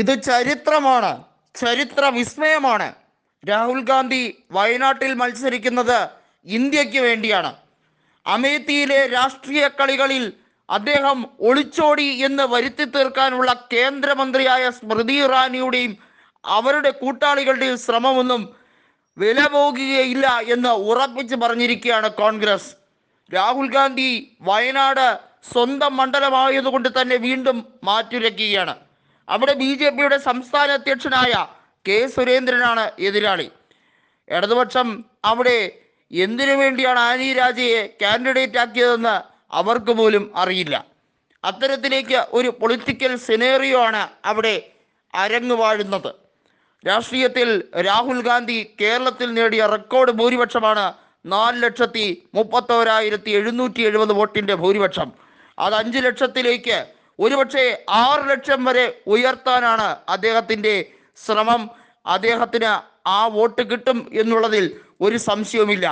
ഇത് ചരിത്രമാണ് ചരിത്ര വിസ്മയമാണ് രാഹുൽ ഗാന്ധി വയനാട്ടിൽ മത്സരിക്കുന്നത് ഇന്ത്യയ്ക്ക് വേണ്ടിയാണ്. അമേത്തിയിലെ രാഷ്ട്രീയ കളികളിൽ അദ്ദേഹം ഒളിച്ചോടി എന്ന് വരുത്തി തീർക്കാനുള്ള കേന്ദ്രമന്ത്രിയായ സ്മൃതി ഇറാനിയുടെയും അവരുടെ കൂട്ടാളികളുടെയും ശ്രമമൊന്നും വില പോകുകയില്ല എന്ന് ഉറപ്പിച്ച് പറഞ്ഞിരിക്കുകയാണ് കോൺഗ്രസ്. രാഹുൽ ഗാന്ധി വയനാട് സ്വന്തം മണ്ഡലമായതുകൊണ്ട് തന്നെ വീണ്ടും മാറ്റുരയ്ക്കുകയാണ് അവിടെ ബി ജെ പിയുടെ സംസ്ഥാന അധ്യക്ഷനായ കെ സുരേന്ദ്രനാണ് എതിരാളി. ഇടതുപക്ഷം അവിടെ എന്തിനു വേണ്ടിയാണ് ആനി രാജയെ കാൻഡിഡേറ്റ് ആക്കിയതെന്ന് അവർക്ക് പോലും അറിയില്ല. അത്തരത്തിലേക്ക് ഒരു പൊളിറ്റിക്കൽ സിനേറിയോ ആണ് അവിടെ അരങ്ങുവാഴുന്നത് രാഷ്ട്രീയത്തിൽ രാഹുൽ ഗാന്ധി കേരളത്തിൽ നേടിയ റെക്കോർഡ് ഭൂരിപക്ഷമാണ് നാല് ലക്ഷത്തി മുപ്പത്തോരായിരത്തി എഴുന്നൂറ്റി എഴുപത് വോട്ടിന്റെ ഭൂരിപക്ഷം. അത് അഞ്ച് ലക്ഷത്തിലേക്ക് ഒരുപക്ഷെ ആറ് ലക്ഷം വരെ ഉയർത്താനാണ് അദ്ദേഹത്തിന്റെ ശ്രമം. അദ്ദേഹത്തിന് ആ വോട്ട് കിട്ടും എന്നുള്ളതിൽ ഒരു സംശയവുമില്ല.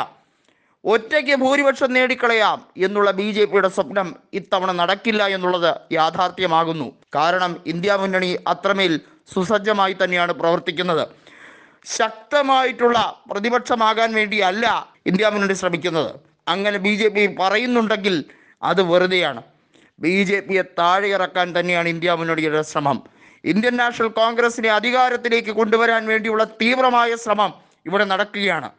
ഒറ്റയ്ക്ക് ഭൂരിപക്ഷം നേടിക്കളയാം എന്നുള്ള ബി ജെ പിയുടെ സ്വപ്നം ഇത്തവണ നടക്കില്ല എന്നുള്ളത് യാഥാർത്ഥ്യമാകുന്നു. കാരണം ഇന്ത്യ മുന്നണി അത്രമേൽ സുസജ്ജമായി തന്നെയാണ് പ്രവർത്തിക്കുന്നത്. ശക്തമായിട്ടുള്ള പ്രതിപക്ഷമാകാൻ വേണ്ടിയല്ല ഇന്ത്യ മുന്നണി ശ്രമിക്കുന്നത്. അങ്ങനെ ബി ജെ പി പറയുന്നുണ്ടെങ്കിൽ അത് വെറുതെയാണ്. ബി ജെ പിയെ താഴെ ഇറക്കാൻ തന്നെയാണ് ഇന്ത്യ മുന്നണിയുടെ ശ്രമം. ഇന്ത്യൻ നാഷണൽ കോൺഗ്രസിനെ അധികാരത്തിലേക്ക് കൊണ്ടുവരാൻ വേണ്ടിയുള്ള തീവ്രമായ ശ്രമം ഇവിടെ നടക്കുകയാണ്.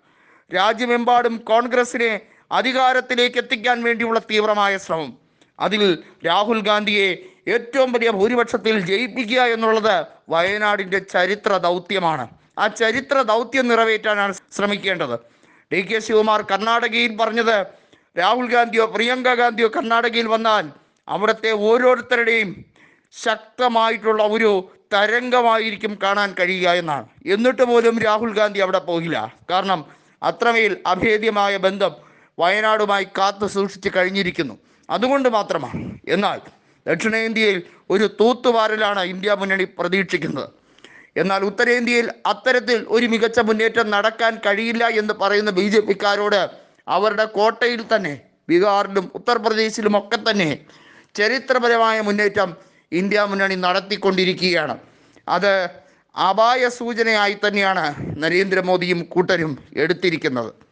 രാജ്യമെമ്പാടും കോൺഗ്രസിനെ അധികാരത്തിലേക്ക് എത്തിക്കാൻ വേണ്ടിയുള്ള തീവ്രമായ ശ്രമം. അതിൽ രാഹുൽ ഗാന്ധിയെ ഏറ്റവും വലിയ ഭൂരിപക്ഷത്തിൽ ജയിപ്പിക്കുക എന്നുള്ളത് വയനാടിന്റെ ചരിത്ര ദൗത്യമാണ്. ആ ചരിത്ര ദൗത്യം നിറവേറ്റാനാണ് ശ്രമിക്കേണ്ടത്. ഡി കെ ശിവകുമാർ കർണാടകയിൽ പറഞ്ഞത് രാഹുൽ ഗാന്ധിയോ പ്രിയങ്ക ഗാന്ധിയോ കർണാടകയിൽ വന്നാൽ അവിടുത്തെ ഓരോരുത്തരുടെയും ശക്തമായിട്ടുള്ള ഒരു തരംഗമായിരിക്കും കാണാൻ കഴിയുക എന്നാണ്. എന്നിട്ട് പോലും രാഹുൽ ഗാന്ധി അവിടെ പോകില്ല. കാരണം അത്രമേൽ അഭേദ്യമായ ബന്ധം വയനാടുമായി കാത്തു സൂക്ഷിച്ച് കഴിഞ്ഞിരിക്കുന്നു. അതുകൊണ്ട് മാത്രമാണ്. എന്നാൽ ദക്ഷിണേന്ത്യയിൽ ഒരു തൂത്തുവാരലാണ് ഇന്ത്യ മുന്നണി പ്രതീക്ഷിക്കുന്നത്. എന്നാൽ ഉത്തരേന്ത്യയിൽ അത്തരത്തിൽ ഒരു മികച്ച മുന്നേറ്റം നടക്കാൻ കഴിയില്ല എന്ന് പറയുന്ന ബി ജെ പിക്കാരോട് അവരുടെ കോട്ടയിൽ തന്നെ ബീഹാറിലും ഉത്തർപ്രദേശിലും ഒക്കെ തന്നെ ചരിത്രപരമായ മുന്നേറ്റം ഇന്ത്യ മുന്നണി നടത്തിക്കൊണ്ടിരിക്കുകയാണ്. അത് അപായ സൂചനയായി തന്നെയാണ് നരേന്ദ്രമോദിയും കൂട്ടരും എടുത്തിരിക്കുന്നത്.